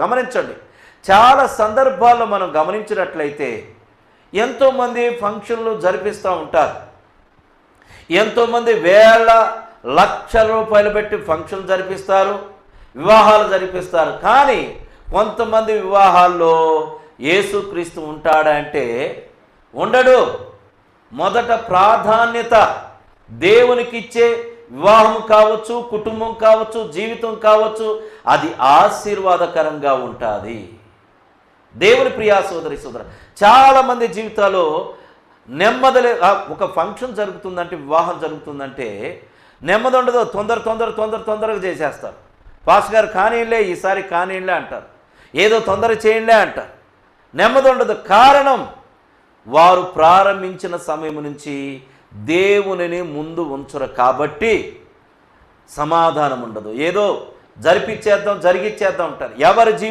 గమనించండి. చాలా సందర్భాల్లో మనం గమనించినట్లయితే ఎంతోమంది ఫంక్షన్లు జరిపిస్తూ ఉంటారు. ఎంతోమంది వేల లక్షల రూపాయలు పెట్టి ఫంక్షన్లు జరిపిస్తారు వివాహాలు జరిపిస్తారు. కానీ కొంతమంది వివాహాల్లో యేసుక్రీస్తు ఉంటాడంటే ఉండడు. మొదట ప్రాధాన్యత దేవునికిచ్చే వివాహం కావచ్చు కుటుంబం కావచ్చు జీవితం కావచ్చు అది ఆశీర్వాదకరంగా ఉంటుంది. దేవుని ప్రియా సోదరి సోదర చాలామంది జీవితాల్లో నెమ్మదలే ఒక ఫంక్షన్ జరుగుతుందంటే వివాహం జరుగుతుందంటే నెమ్మది ఉండదు తొందర తొందర తొందర తొందరగా చేసేస్తారు. పాస్ గారు కానీలే ఈసారి కానీలే అంటారు. ఏదో తొందర చేయండిలే అంటారు. నెమ్మది ఉండదు. కారణం వారు ప్రారంభించిన సమయం నుంచి దేవునిని ముందు ఉంచరు కాబట్టి సమాధానం ఉండదు. ఏదో జరిపిచ్చేద్దాం జరిగిచ్చేద్దాం అంటారు. ఎవరి జీ